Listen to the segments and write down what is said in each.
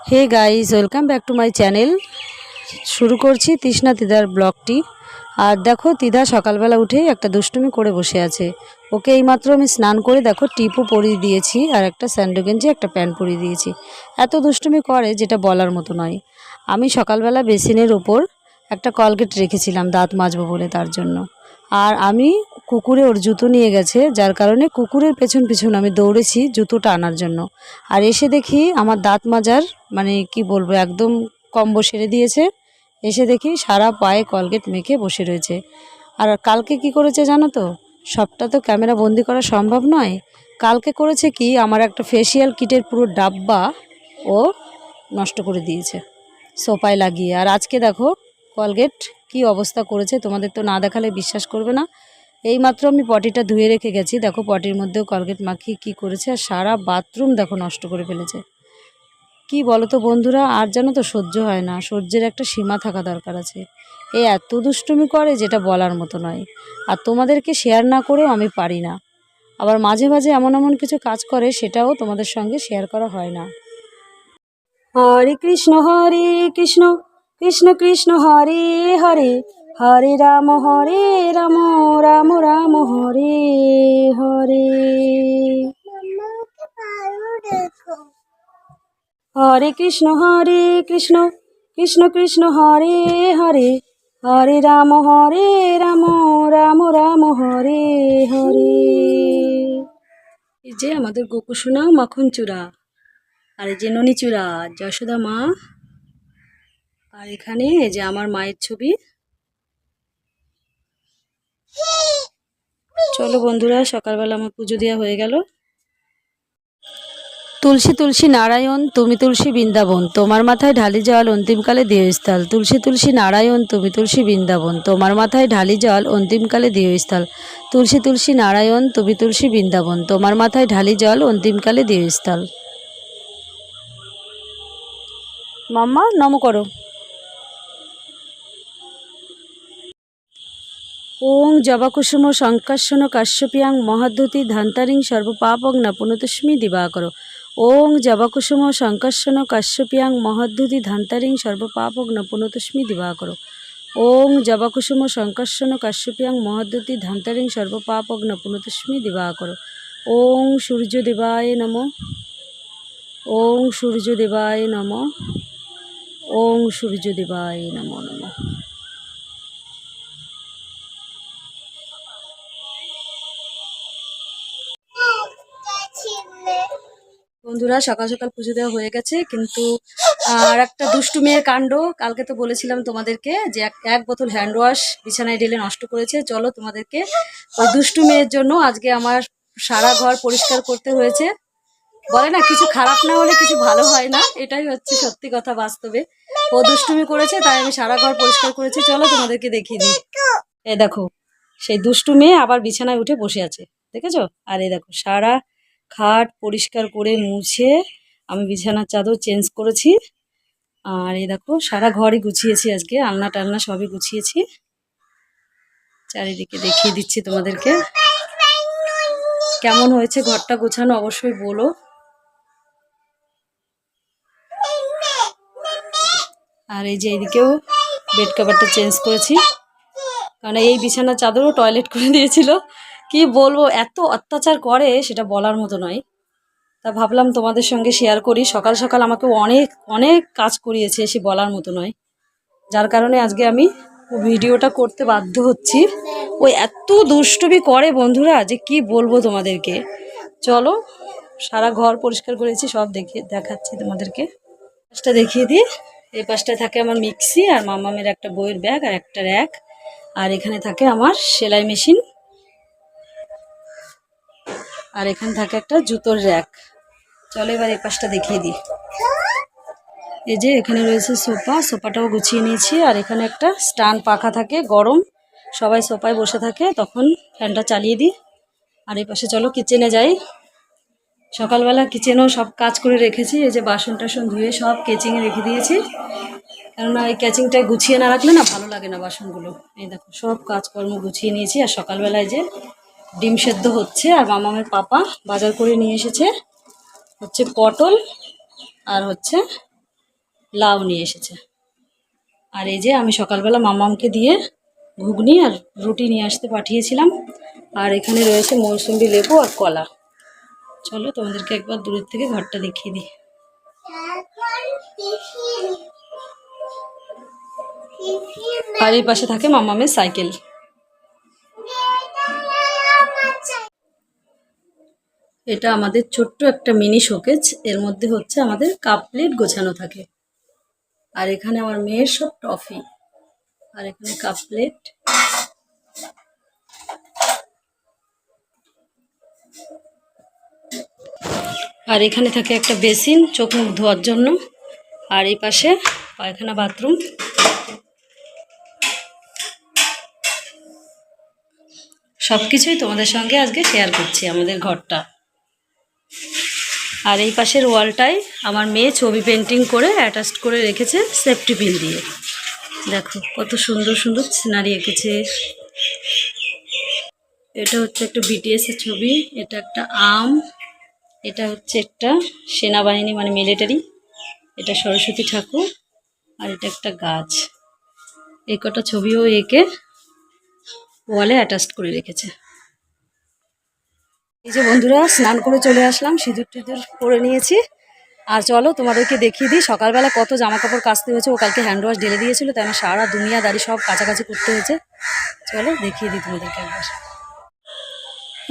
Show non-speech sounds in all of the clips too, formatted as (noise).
Hey guys welcome back to my channel শুরু করছি তৃষ্ণা তিদার ব্লগটি। আর দেখো, তিদা সকালবেলা উঠেই একটা দুষ্টুমি করে বসে আছে। ওকে এইমাত্র আমি স্নান করে দেখো টিপও পরিয়ে দিয়েছি আর একটা স্যান্ডো গেঞ্জি, একটা প্যান্ট পরিয়ে দিয়েছি। এত দুষ্টুমি করে যেটা বলার মতো নয়। আমি সকালবেলা বেসিনের ওপর একটা কলগেট রেখেছিলাম দাঁত মাজবো বলে তার জন্য। আর আমি কুকুরে ওর জুতো নিয়ে গেছে, যার কারণে কুকুরের পেছন পেছন আমি দৌড়েছি জুতোটা আনার জন্য। আর এসে দেখি আমার দাঁত মাজার মানে কি বলব, একদম কম্বো সেরে দিয়েছে। এসে দেখি সারা পায়ে কলগেট মেখে বসে রয়েছে। আর কালকে কি করেছে জানো তো? সবটা তো ক্যামেরা বন্দি করা সম্ভব নয়। কালকে করেছে কি, আমার একটা ফেসিয়াল কিটের পুরো ডাব্বা ও নষ্ট করে দিয়েছে সোপায় লাগিয়ে। আর আজকে দেখো, কলগেট কি অবস্থা করেছে, তোমাদের তো না দেখালে বিশ্বাস করবে না। এইমাত্র আমি পটিটা ধুয়ে রেখে গেছি। দেখো পটির মধ্যেও কলগেট মাখিয়ে কি করেছে আর সারা বাথরুম দেখো নষ্ট করে ফেলেছে। কি বলো তো বন্ধুরা, আর যেন তো সহ্য হয় না, সহ্যের একটা সীমা থাকা দরকার আছে। এ এত দুষ্টুমি করে যেটা বলার মতো নয়। আর তোমাদেরকে শেয়ার না করেও আমি পারি না। আবার মাঝে মাঝে এমন এমন কিছু কাজ করে, সেটাও তোমাদের সঙ্গে শেয়ার করা হয় না। হরে কৃষ্ণ হরে কৃষ্ণ কৃষ্ণ কৃষ্ণ, হরে হরে। হরে রাম হরে রাম রাম রাম, হরে হরে। হরে কৃষ্ণ হরে কৃষ্ণ কৃষ্ণ কৃষ্ণ, হরে হরে। হরে রাম হরে রাম রাম রাম, হরে হরে। এই যে আমাদের গোকুসোনা মাখন চূড়া, আর এই যে ননি চূড়া, যশোদা মা। আর এখানে এই যে আমার মায়ের ছবি। চলো বন্ধুরা, সকালবেলা আমার পুজো দেওয়া হয়ে গেল। তুলসী তুলসী নারায়ণ, তুমি তুলসী বৃন্দাবন। তোমার মাথায় ঢালি জল অন্তিমকালে দেহস্থল। তুলসী তুলসী নারায়ণ, তুমি তুলসী বৃন্দাবন। তোমার মাথায় ঢালি জল অন্তিমকালে দেহস্থল। তুলসী তুলসী নারায়ণ, তুমি তুলসী বৃন্দাবন। তোমার মাথায় ঢালি জল অন্তিমকালে দেহস্থল। মাম্মা, নম করো। ওং জবাকুসুম শঙ্কাশন কাশ্যপিয়াং মহাদ্যুতি ধান্তারিং সর্বপাপগ্না পুনতস্মি দিবাকর। ওং জবাকুসুম শঙ্কাশন কাশ্যপিয়াং মহাদ্যুতি ধান্তারিং সর্বপাপগ্না পুনতস্মি দিবাকর। ওং জবাকুসুম শঙ্কাশন কাশ্যপিয়াং মহাদ্যুতি ধান্তারিং সর্বপাপগ্না পুনতস্মি দিবাকর। ওং সূর্যদেবায় নম। ওং সূর্যদেবায় নম। ওং সূর্যদেবায় নমো নমঃ। বন্ধুরা, সকাল সকাল পুজো দেওয়া হয়ে গেছে, কিন্তু, আর একটা দুষ্টু মেয়ের কাণ্ড, কালকে তো বলেছিলাম তোমাদেরকে যে এক বোতল হ্যান্ড ওয়াশ বিছানায় ঢেলে নষ্ট করেছে। চলো তোমাদেরকে ওই দুষ্টু মেয়ের জন্য আজকে আমার সারা ঘর পরিষ্কার করতে হয়েছে। বলে না, কিছু খারাপ না হলে কিছু ভালো হয় না, এটাই হচ্ছে সত্যি কথা বাস্তবে। ও দুষ্টুমি করেছে, তাই আমি সারা ঘর পরিষ্কার করেছি। চলো তোমাদেরকে দেখিয়ে দিই। এ দেখো, সেই দুষ্টু মেয়ে আবার বিছানায় উঠে বসে আছে, দেখেছ? আর এই দেখো, সারা খাট পরিষ্কার করে মুছে আমি বিছানার চাদর চেঞ্জ করেছি। আর এই দেখো, সারা ঘরই গুছিয়েছি আজকে, আলনা টালনা সবই গুছিয়েছি। চারিদিকে দেখিয়ে দিচ্ছি তোমাদেরকে। কেমন হয়েছে ঘরটা গোছানো অবশ্যই বলো। আর এই যে এইদিকেও বেড কভারটা চেঞ্জ করেছি। কারণ এই বিছানার চাদরও টয়লেট করে দিয়েছিল। কি বলব, এত অত্যাচার করে সেটা বলার মতো নয়। তা ভাবলাম তোমাদের সঙ্গে শেয়ার করি। সকাল সকাল আমাকে অনেক অনেক কাজ করিয়েছে সে বলার মতো নয়। যার কারণে আজকে আমি ভিডিওটা করতে বাধ্য হচ্ছি। ওই এত দুষ্টুমি করে বন্ধুরা যে কি বলব তোমাদেরকে। চলো, সারা ঘর পরিষ্কার করেছি, সব দেখিয়ে দেখাচ্ছি তোমাদেরকে। পাশটা দেখিয়ে দিই। এই পাশটায় থাকে আমার মিক্সি আর মামামের একটা বইয়ের ব্যাগ আর একটা র্যাক। আর এখানে থাকে আমার সেলাই মেশিন। আর এখানে থাকে একটা জুতোর র্যাক। চলো এবার এই পাশটা দেখিয়ে দিই। এই যে এখানে রয়েছে সোফা, সোফাটাও গুছিয়ে নিয়েছি। আর এখানে একটা স্টান পাখা থাকে, গরম। সবাই সোফায় বসে থাকে, তখন ফ্যানটা চালিয়ে দিই। আর এই পাশে চলো কিচেনে যাই। সকালবেলা কিচেনেও সব কাজ করে রেখেছি। এই যে বাসন টাসন ধুয়ে সব কেচিংয়ে রেখে দিয়েছি। কেননা এই ক্যাচিংটা গুছিয়ে না রাখলে না ভালো লাগে না বাসনগুলো। এই দেখো, সব কাজকর্ম গুছিয়ে নিয়েছি। আর সকালবেলায় যে ডিম সেদ্ধ হচ্ছে আর মামামের পাপা বাজার করে নিয়ে এসেছে হচ্ছে পটল আর হচ্ছে লাউ নিয়ে এসেছে। আর এই যে আমি সকালবেলা মামামকে দিয়ে ঘুগনি আর রুটি নিয়ে আসতে পাঠিয়েছিলাম। আর এখানে রয়েছে মৌসুম্বি লেবু আর কলা। চলো তোমাদেরকে একবার দূরের থেকে ঘরটা দেখিয়ে দিই। এই পাশে থাকে মামামের সাইকেল। এটা আমাদের ছোট্ট একটা মিনি শোকেজ। এর মধ্যে হচ্ছে আমাদের কাপ প্লেট গোছানো থাকে। আর এখানে আমার মেয়ের সব টফি। আর এখানে কাপ প্লেট। আর এখানে থাকে একটা বেসিন চোখ মুখ ধোয়ার জন্য। আর এই পাশে পায়খানা বাথরুম। সব কিছুই তোমাদের সঙ্গে আজকে শেয়ার করছি আমাদের ঘরটা। আর এই পাশের ওয়ালটাই আমার মেয়ে ছবি পেন্টিং করে অ্যাটাচ করে রেখেছে সেফটি পিন দিয়ে। দেখো, কত সুন্দর সুন্দর সিনারি এঁকেছে। এটা হচ্ছে একটা বিটিএস এর ছবি, এটা একটা আম, এটা হচ্ছে একটা সেনাবাহিনী মানে মিলিটারি, এটা সরস্বতী ঠাকুর, আর এটা একটা গাছ। এই কটা ছবিও এঁকে ওয়ালে অ্যাটাচ করে রেখেছে। এই যে বন্ধুরা, স্নান করে চলে আসলাম, সিঁদুর টিঁদুর পরে নিয়েছি। আর চলো তোমাদেরকে দেখিয়ে দিই, সকালবেলা কত জামা কাপড় কাচতে হয়েছে, ও কালকে হ্যান্ড ওয়াশ ঢেলে দিয়েছিল, তাই সারা দুনিয়া দাড়ি সব কাছাকাছি করতে হয়েছে। চলো দেখিয়ে দিই তোমাদেরকে একবার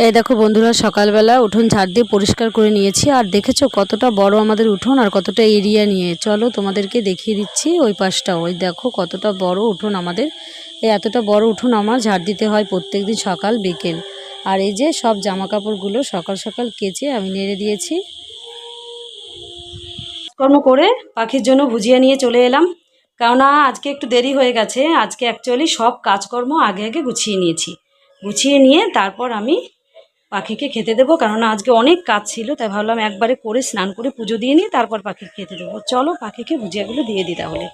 এই দেখো বন্ধুরা, সকালবেলা উঠোন ঝাড় দিয়ে পরিষ্কার করে নিয়েছি, আর দেখেছ কতটা বড় আমাদের উঠোন আর কতটা এরিয়া নিয়ে। চলো তোমাদেরকে দেখিয়ে দিচ্ছি ওই পাশটা, ওই দেখো কতটা বড় উঠোন আমাদের। এই এতটা বড় উঠোন আমার ঝাড় দিতে হয় প্রত্যেক দিন সকাল, বিকেল। আর এই যে সব জামা কাপড়গুলো সকাল সকাল কেচে আমি নেড়ে দিয়েছি। কর্ম করে পাখির জন্য ভুজিয়া নিয়ে চলে এলাম। কেননা আজকে একটু দেরি হয়ে গেছে। আজকে অ্যাকচুয়ালি সব কাজকর্ম আগে আগে গুছিয়ে নিয়েছি। গুছিয়ে নিয়ে তারপর আমি পাখিকে খেতে দেবো। কেননা আজকে অনেক কাজ ছিল, তাই ভাবলাম একবারে করে স্নান করে পুজো দিয়ে নিয়ে তারপর পাখিকে খেতে দেবো। চলো পাখিকে ভুজিয়াগুলো দিয়ে দিই তাহলে।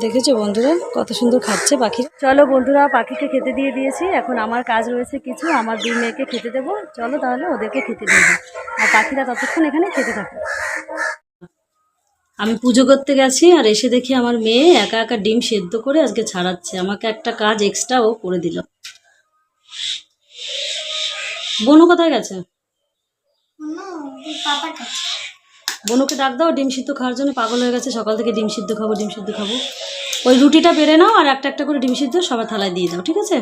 দেখেছ বন্ধুরা? কত সুন্দর খাচ্ছে পাখি। চলো বন্ধুরা পাখিকে খেতে দিয়ে দিয়েছি। এখন আমার কাজ রয়েছে কিছু আমার দুই মেয়েকে খেতে দেবো। চলো তাহলে ওদেরকে খেতে দিয়ে দিই। আর পাখিরা ততক্ষণ এখানে খেতে থাকে। আমি পুজো করতে গেছি আর এসে দেখি আমার মেয়ে একা একা ডিম সেদ্ধ করে আজকে ছাড়াচ্ছে। আমাকে একটা কাজ এক্সট্রা ও করে দিল। বনু কোথায় গেছে। বনুকে ডাক দাও, ডিম সিদ্ধ খাওয়ার জন্য পাগল হয়ে গেছে, সকাল থেকে ডিম সিদ্ধ খাব, ডিম সিদ্ধ খাব। ওই রুটিটা বেড়ে নাও আর একটা একটা করে ডিম সিদ্ধ সবার থালায় দিয়ে দাও, ঠিক আছে?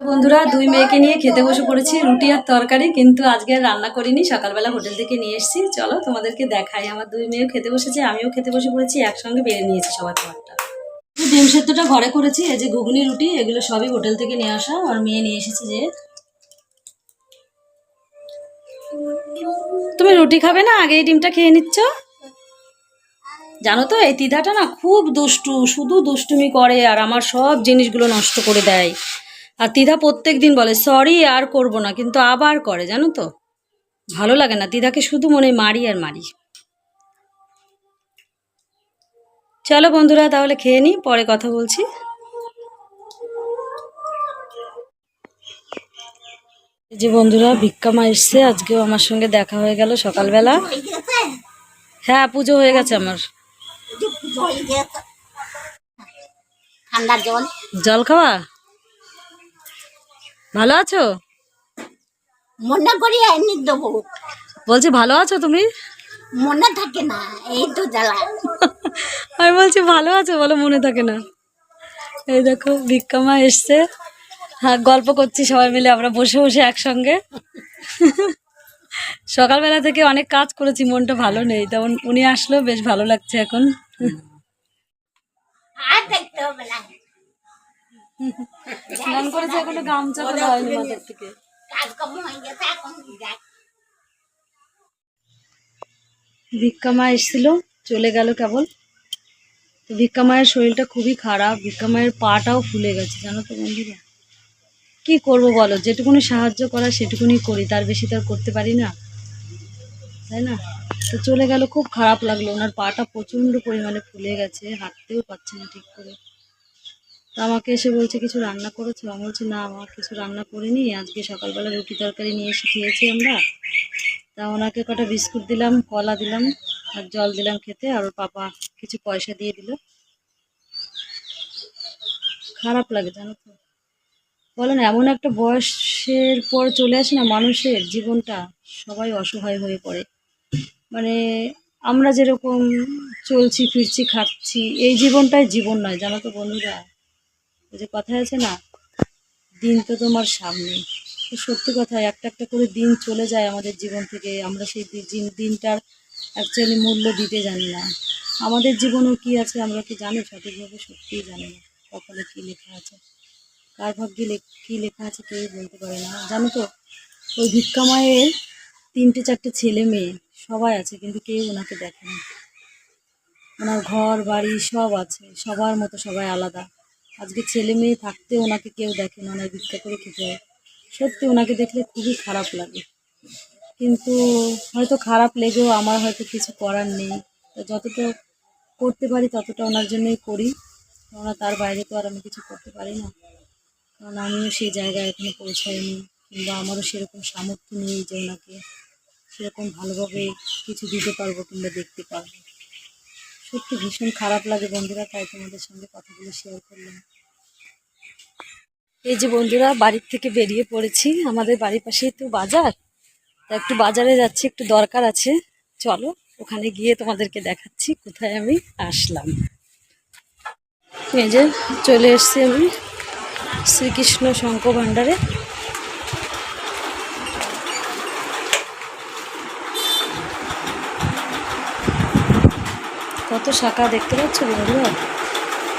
বন্ধুরা, দুই মেয়েকে নিয়ে খেতে বসে পড়েছি, রুটি আর তরকারি, কিন্তু আজকে রান্না করিনি, সকালবেলা হোটেল থেকে নিয়ে এসেছি। চলো তোমাদেরকে দেখাই, আমার দুই মেয়েও খেতে বসেছে, আমিও খেতে বসে পড়েছি, একসঙ্গে বেড়ে নিয়েছি সবার খাবারটা। ডিম সেদ্ধটা ঘরে করেছি, এই যে ঘুগনি রুটি, এগুলো সবই হোটেল থেকে নিয়ে আসা আর মেয়ে নিয়ে এসেছে যে। তুমি রুটি খাবে না? আগে এই ডিমটা খেয়ে নিচ্ছ। জানো তো, এই তিধাটা না খুব দুষ্টু, শুধু দুষ্টুমি করে আর আমার সব জিনিসগুলো নষ্ট করে দেয়। আর তিধা প্রত্যেক দিন বলে সরি আর করব না। কিন্তু আবার করে, জানো তো। ভালো লাগে না, তিধাকে শুধু মনে মারি আর মারি। চলো বন্ধুরা, তাহলে খেয়ে নিই পরে কথা বলছি। যে বন্ধুরা ভিক্ষামা এসছে। আজকেও আমার সঙ্গে দেখা হয়ে গেল সকালবেলা। হ্যাঁ পুজো হয়ে গেছে আমার। ঠান্ডার জল। জল খাওয়া? ভালো আছো? মনে করি এনে দেবো। বলছি ভালো আছো তুমি? মনে থাকে না এই তো জ্বালা। আমি বলছি ভালো আছো? বলো মনে থাকে না। এই দেখো ভিক্ষামা এসছে। হ্যাঁ গল্প করছি সবাই মিলে আমরা বসে বসে একসঙ্গে। সকালবেলা থেকে অনেক কাজ করেছি মনটা ভালো নেই তেমন উনি আসলো বেশ ভালো লাগছে এখন। স্নান করেছে এখনও গামছা হয়নি মাথার থেকে। হয়ে এসেছিল চলে গেল কেবল। তো ভিক্ষা মায়ের শরীরটা খুবই খারাপ ভিক্ষা মায়ের পাটাও ফুলে গেছে জানো তো বন্ধুরা? কি করব বলো? যেটুকুনি সাহায্য করা সেটুকুনি করি, তার বেশি তো আর করতে পারি না। তাই না? তো চলে গেল, খুব খারাপ লাগল। ওনার পাটা প্রচণ্ড পরিমাণে ফুলে গেছে, হাঁটতেও পারছে না ঠিক করে। তো আমাকে এসে বলছে, কিছু রান্না করেছ? আমি বলছি, না আমার কিছু রান্না করিনি। আজকে সকালবেলা রুটি তরকারি নিয়ে এসে খেয়েছি আমরা। তা ওনাকে কটা বিস্কুট দিলাম, কলা দিলাম, আর জল দিলাম খেতে, আর ওর পাপা কিছু পয়সা দিয়ে দিল। খারাপ লাগে, জানো তো। বলো না, এমন একটা বয়সের পর চলে আসে না মানুষের জীবনটা, সবাই অসহায় হয়ে পড়ে। মানে আমরা যেরকম চলছি, ফিরছি, খাচ্ছি, এই জীবনটাই জীবন নয়, জানো তো বন্ধুরা? ওই যে কথা আছে না, দিন তো তোমার সামনে। তো সত্যি কথা, একটা একটা করে দিন চলে যায় আমাদের জীবন থেকে। আমরা সেই দিন- দিনটার অ্যাকচুয়ালি মূল্য দিতে জানি না। আমাদের জীবনেও কি আছে, আমরা কি জানি? সঠিকভাবে সত্যিই জানি না, কপালে কী লেখা আছে। কার ভাগ্যে কী লেখা আছে কেউ বলতে পারে না। জানো তো, ওই ভিক্ষা মায়ের তিনটে চারটে ছেলে মেয়ে সবাই আছে, কিন্তু কেউ ওনাকে দেখে না। ওনার ঘর, বাড়ি সব আছে, সবার মতো সবাই আলাদা। আজকে ছেলে মেয়ে থাকতে ওনাকে কেউ দেখে না, ওনার ভিক্ষা করে খেতে হয়। সত্যি ওনাকে দেখলে খুবই খারাপ লাগে। কিন্তু হয়তো খারাপ লেগেও আমার হয়তো কিছু করার নেই। যতটা করতে পারি ততটা ওনার জন্যই করি। কেননা তার বাইরে তো আর আমি কিছু করতে পারি না। কারণ আমিও সেই জায়গায় এখনও পৌঁছাইনি কিংবা আমারও সেরকম সামর্থ্য নেই যে ওনাকে সেরকম ভালোভাবে কিছু দিতে পারব কিংবা দেখতে পারব। সত্যি ভীষণ খারাপ লাগে বন্ধুরা, তাই তোমাদের সঙ্গে কথাগুলো শেয়ার করলাম। এই যে বন্ধুরা, বাড়ির থেকে বেরিয়ে পড়েছি, আমাদের বাড়ির পাশেই তো বাজার। তা একটু বাজারে যাচ্ছি, একটু দরকার আছে। চলো, ওখানে গিয়ে তোমাদেরকে দেখাচ্ছি কোথায় আমি আসলাম। এই যে চলে এসছি আমি। শ্রীকৃষ্ণ শঙ্খ ভাণ্ডারে। কত শাখা দেখতে পাচ্ছ বন্ধুরা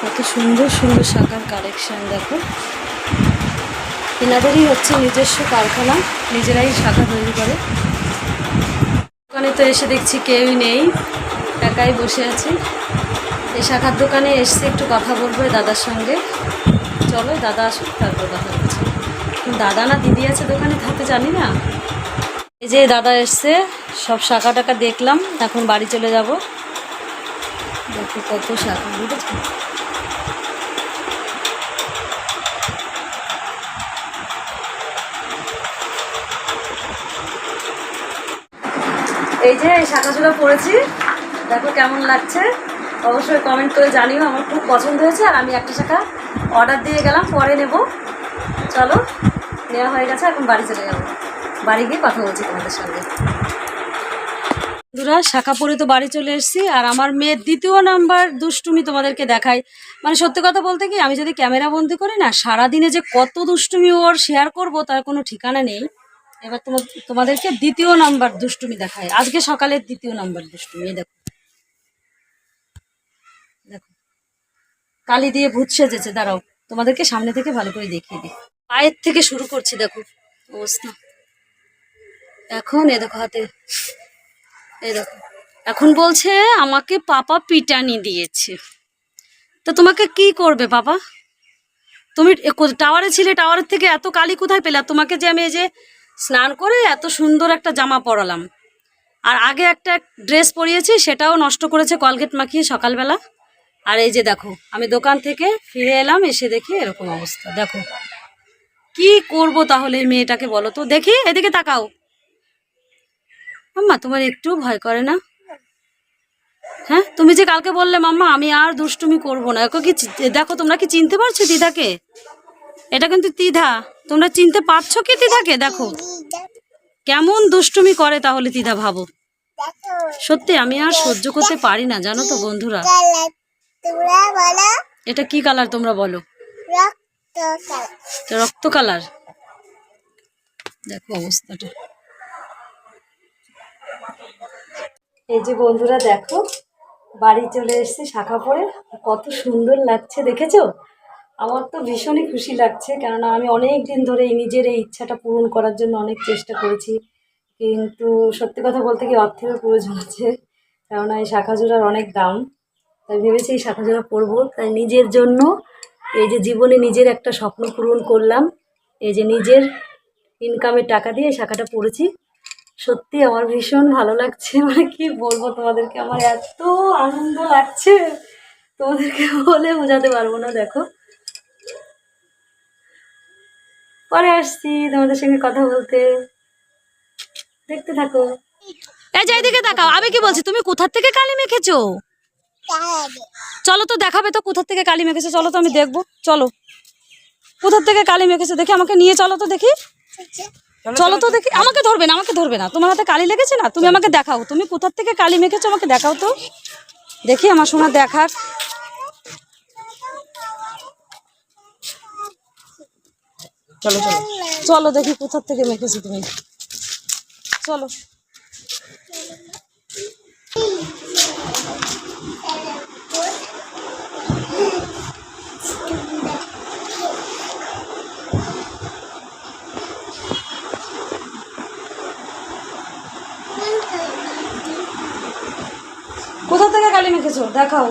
কত সুন্দর সুন্দর শাখার কালেকশন দেখো। এনাদেরই হচ্ছে নিজস্ব কারখানা, নিজেরাই শাখা তৈরি করে। দোকানে তো এসে দেখছি কেউই নেই, একাই বসে আছি। এই শাখার দোকানে এসছি একটু কথা বলব দাদার সঙ্গে। চলো, দাদা আসুক, তারপর কথা বলছি। দাদা না দিদি আছে দোকানে, থাকতে জানি না। এই যে দাদা এসছে, সব শাখা টাকা দেখলাম, এখন বাড়ি চলে যাব। দেখো কত শাখা, বুঝেছ? এই যে এই শাখা চূড়া পরেছি দেখো কেমন লাগছে। অবশ্যই কমেন্ট করে জানিও, আমার খুব পছন্দ হয়েছে। আর আমি একটা শাখা অর্ডার দিয়ে গেলাম, পরে নেব। চলো নেওয়া হয়ে গেছে, এখন বাড়ি চলে যাব। বাড়ি গিয়ে কথা বলছি তোমাদের সঙ্গে। বন্ধুরা, শাখা পরে তো বাড়ি চলে এসেছি, আর আমার মেয়ের দ্বিতীয় নাম্বার দুষ্টুমি তোমাদেরকে দেখাই। মানে সত্যি কথা বলতে কি, আমি যদি ক্যামেরা বন্দি করি না, সারাদিনে যে কত দুষ্টুমি ওর শেয়ার করব, তার কোনো ঠিকানা নেই। এবার তোমাদেরকে দ্বিতীয় নাম্বার দুষ্টুমি দেখায় আজকে সকালের দ্বিতীয় নাম্বার দুষ্টুমি দেখো। কালি দিয়ে ভূত সেজেছে, দাঁড়াও। তোমাদেরকে সামনে থেকে ভালো করে দেখিয়ে দিই। পায়ের থেকে শুরু করছি, দেখো। অবস্থা। এখন এ দেখো হাতে, এ দেখো। এখন বলছে, আমাকে পাপা পিটানি দিয়েছে। তো তোমাকে কি করবে পাপা? তুমি টাওয়ারে ছিলে, টাওয়ারের থেকে এত কালি কোথায় পেলে? তোমাকে যে আমি এই যে স্নান করে এত সুন্দর একটা জামা পরালাম। আর আগে একটা ড্রেস পরিয়েছি, সেটাও নষ্ট করেছে কলগেট মাখিয়ে সকালবেলা। আর এই যে দেখো, আমি দোকান থেকে ফিরে এলাম, এসে দেখি এরকম অবস্থা। দেখো, কি করব তাহলে মেয়েটাকে বলো তো? দেখি, এদিকে তাকাও। মাম্মা, তোমার একটু ভয় করে না? হ্যাঁ তুমি যে কালকে বললে, মাম্মা, আমি আর দুষ্টুমি করব না। ওকে কি দেখো, তোমরা কি চিনতে পারছ দিদাকে? এটা কিন্তু তিধা। তোমরা চিনতে পারছ কি তিধাকে? দেখো। কেমন দুষ্টুমি করে তাহলে তিধা ভাবো। সত্যি, আমি আর সহ্য করতে পারি না, জানো তো বন্ধুরা। তোমরা বলো। এটা কি কালার তোমরা বলো? রক্ত এটা রক্ত কালার? দেখো অবস্থাটা। এই যে বন্ধুরা দেখো বাড়ি চলে এসেছি শাখা পরে। কত সুন্দর লাগছে দেখেছ? আমার তো ভীষণই খুশি লাগছে কেননা আমি অনেক দিন ধরে এই নিজের এই ইচ্ছাটা পূরণ করার জন্য অনেক চেষ্টা করেছি। কিন্তু সত্যি কথা বলতে কি অর্থেরও প্রয়োজন আছে কেননা এই শাখা জোড়ার অনেক দাম। তাই ভেবেছি এই শাখা জোড়া পরবো তাই নিজের জন্য এই যে জীবনে নিজের একটা স্বপ্ন পূরণ করলাম, এই যে নিজের ইনকামের টাকা দিয়ে শাখাটা পড়েছি। সত্যি আমার ভীষণ ভালো লাগছে। (laughs) মানে কি বলব তোমাদেরকে, আমার এত আনন্দ লাগছে। তোমাদেরকে বলে বোঝাতে পারব না, দেখো। পরে আসছি তোমাদের সঙ্গে কথা বলতে। দেখতে থাকো। এই যে এদিকে তাকাও, আমি কি বলছি, তুমি কোথার থেকে কালি মেখেছো? চলো তো দেখাবে তো কোথার থেকে কালি মেখেছে চলো তো আমি দেখব। চলো। কোথা থেকে কালি মেখেছে দেখি আমাকে নিয়ে চলো তো দেখি। চলো তো দেখি। আমাকে ধরবে না আমাকে ধরবে না। তোমার হাতে কালি লেগেছে না? তুমি আমাকে দেখাও। তুমি কোথার থেকে কালি মেখেছো আমাকে দেখাও তো। দেখি আমার সোনা দেখাক। চলো চলো। চলো দেখি কোথার থেকে মেখেছো তুমি। চলো কোথা থেকে কালি দেখাও।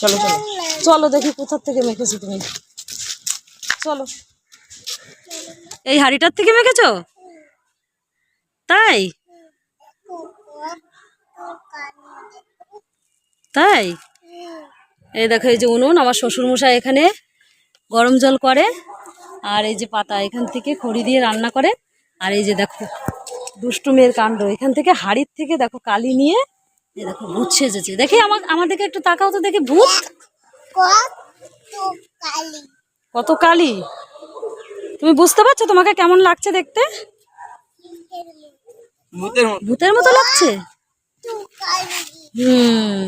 চলো চলো। চলো দেখি কোথার থেকে মেখেছো তুমি। চলো। এই হাড়িটার থেকে মেখেছো? তাই? তাই? এই দেখো, এই যে উনুন, আমার শ্বশুরমশাই এখানে। গরম জল করে আর এই যে পাতা এখান থেকে খড়ি দিয়ে রান্না করে আর এই যে দেখো দুষ্টু মেয়ের কাণ্ড। এখান থেকে হাড়ির থেকে দেখো কালি নিয়ে এই দেখো ভূত সেজেছে। দেখি আমার আমাদেরকে একটু তাকাও তো দেখি ভূত! কত কালি! কত কালি তুমি বুঝতে পারছ তোমাকে কেমন লাগছে দেখতে? ভূতের মতো। লাগছে তো কালি হুম।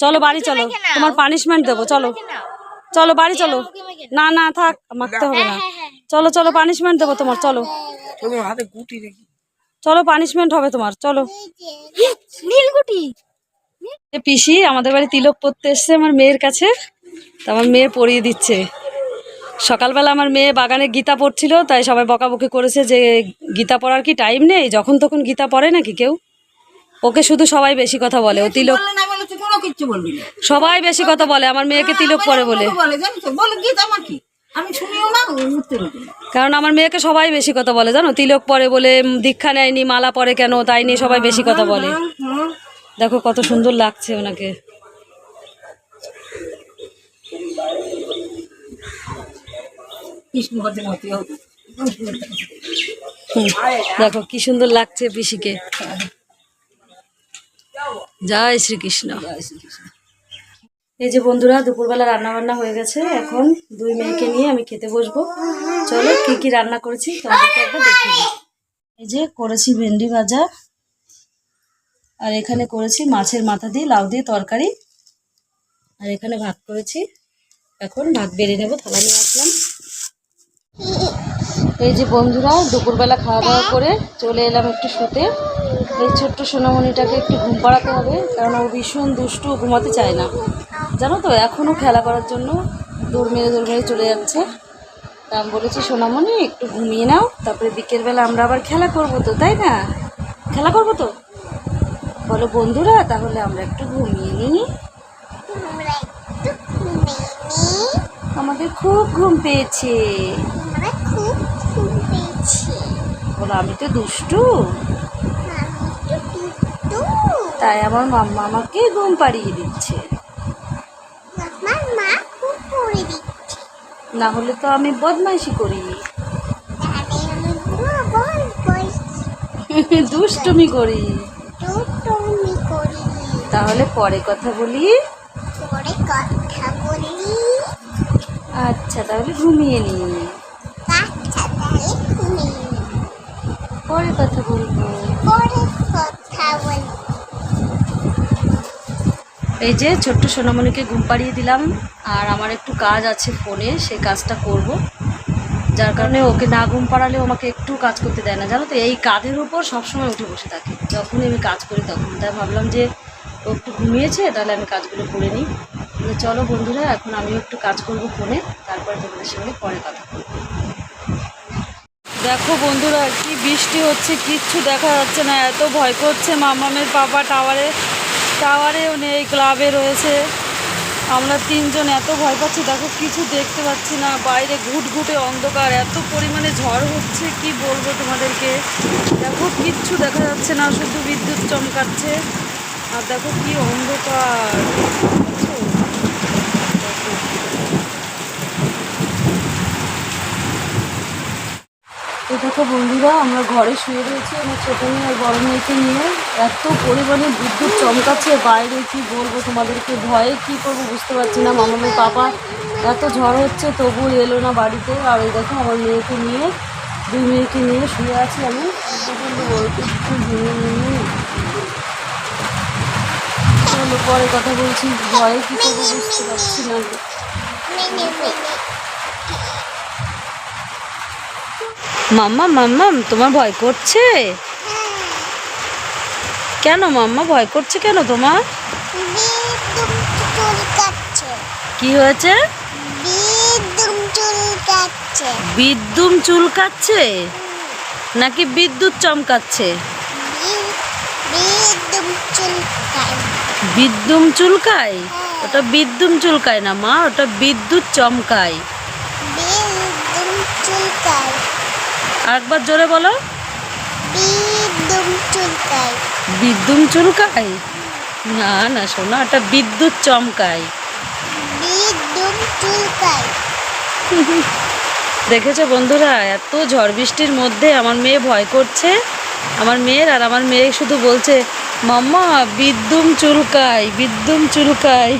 চলো বাড়ি চলো। তোমার পানিশমেন্ট দেবো চলো। চলো বাড়ি চলো। না না থাক মারতে হবে না। চলো চলো পানিশমেন্ট দেবো তোমার চলো। চলো পানিশমেন্ট হবে তোমার চলো। নীলগুটি এ পিসি আমাদের বাড়ি তিলক পড়তে এসছে আমার মেয়ের কাছে। তো আমার মেয়ে পড়িয়ে দিচ্ছে। সকালবেলা আমার মেয়ে বাগানে গীতা পড়ছিল তাই সবাই বকাবকি করেছে যে গীতা পড়ার কি টাইম নেই? যখন তখন গীতা পড়ে নাকি কেউ? ওকে শুধু সবাই বেশি কথা বলে। ও তিলক কিচ্ছু বলবি না। সবাই বেশি কথা বলে আমার মেয়েকে তিলক পরে বলে। বলে জানিস তো? বলে গীত আমার কি? আমি শুনিও না উঠতে কারণ আমার মেয়েকে সবাই বেশি কথা বলে জানো? তিলক পরে বলে দীক্ষা নেয়নি মালা পরে কেন তাই নিয়ে সবাই বেশি কথা বলে। দেখো কত সুন্দর লাগছে ওনাকে। দেখো কি সুন্দর লাগছে পিসিকে। জয় শ্রীকৃষ্ণ। এই যে বন্ধুরা, দুপুরবেলা রান্না বান্না হয়ে গেছে। এখন দুই মেয়েকে নিয়ে আমি খেতে বসবো। চলো কি কি রান্না করেছি দিই। এই যে করেছি ভেন্ডি ভাজা, আর এখানে করেছি মাছের মাথা দিয়ে লাউ দিয়ে তরকারি। আর এখানে ভাত করেছি। এখন ভাত বেড়ে নেব, থালা নিয়ে আসলাম। এই যে বন্ধুরা, দুপুরবেলা খাওয়া দাওয়া করে চলে এলাম একটু শুতে। এই ছোট্ট সোনামণিটাকে একটু ঘুম পাড়াতে হবে কারণ ও ভীষণ দুষ্টু ঘুমাতে চায় না। জানো তো এখনও খেলা করার জন্য দৌড় মেরে দৌড় মেরে চলে যাচ্ছে। তা আমি বলেছি সোনামণি একটু ঘুমিয়ে নাও তারপরে বিকেলবেলা আমরা আবার খেলা করব তো তাই না? খেলা করব তো? বলো বন্ধুরা তাহলে আমরা একটু ঘুমিয়ে নিই। আমাদের খুব ঘুম পেয়েছে। বলো আমি তো দুষ্টু। তাই আমার মাম্মা আমাকে ঘুম পাড়িয়ে দিচ্ছে। না হলে তো আমি বদমাইশি (laughs) করি। দুষ্টুমি করি। তাহলে পরে কথা বলি। পরে কথা বলি। আচ্ছা তাহলে ঘুমিয়ে নি। আচ্ছা তাহলে ঘুমিয়ে নি। পরে কথা বলব। পরে কথা বলি এই যে ছোট্ট সোনামণিকে ঘুম পাড়িয়ে দিলাম, আর আমার একটু কাজ আছে ফোনে, সেই কাজটা করব। যার কারণে ওকে না ঘুম পাড়ালেও আমাকে একটু কাজ করতে দেয় না। জানো তো, এই কাঁধের উপর সবসময় উঠে বসে থাকে। যখনই আমি কাজ করি তখন। তাই ভাবলাম যে ও একটু ঘুমিয়েছে, তাহলে আমি কাজগুলো করে নিই। চলো বন্ধুরা, এখন আমিও একটু কাজ করব ফোনে। তারপরে তোমাদের সঙ্গে পরে কথা বলব। দেখো বন্ধুরা, কি বৃষ্টি হচ্ছে, কিচ্ছু দেখা যাচ্ছে না। এত ভয় করছে মামামের পাপা টাওয়ারে টাওয়ারেও নেই, ক্লাবে রয়েছে। আমরা তিনজন এত ভয় পাচ্ছি, দেখো কিছু দেখতে পাচ্ছি না। বাইরে ঘুটঘুটে অন্ধকার, এত পরিমাণে ঝড় হচ্ছে, কি বলব তোমাদেরকে? দেখো কিচ্ছু দেখা যাচ্ছে না, শুধু বিদ্যুৎ চমকাচ্ছে। আর দেখো কি অন্ধকার দেখছ? দেখো। এই দেখো বন্ধুরা, আমরা ঘরে শুয়ে রয়েছি আমার ছোটো মেয়ে আর বড় মেয়েকে নিয়ে। এত পরিমাণে বিদ্যুৎ চমকাচ্ছে, বাইরে কি বলব তোমাদেরকে? ভয়ে কি করব বুঝতে পারছি না, মামামের পাপা। এত ঝড় হচ্ছে, তবু এলো না বাড়িতে। আর এই দেখো, আমার মেয়েকে নিয়ে, দুই মেয়েকে নিয়ে শুয়ে আছি আমি। পরে কথা বলছি। ভয়ে কি করব বুঝতে পারছি না। মাম্মা মাম্মাম তোমার ভয় করছে? কেন মাম্মা, ভয় করছে কেন তোমার? কি হয়েছে? বিদ্যুম চুলকাচ্ছে। নাকি বিদ্যুৎ চমকাচ্ছে? বিদ্যুম চুলকায়? ওটা বিদ্যুম চুলকায় না মা, ওটা বিদ্যুৎ চমকায়। চুলকায়। আরেকবার জোরে বলো। বিদ্যুম চুলকায় না না শোনা ওটা বিদ্যুৎ চমকায় দেখেছ বন্ধুরা এত ঝড় বৃষ্টির মধ্যে আমার মেয়ে ভয় করছে। আমার মেয়ের আর আমার মেয়ে শুধু বলছে মাম্মা বিদ্যুম চুলকায় বিদ্যুম চুলকায়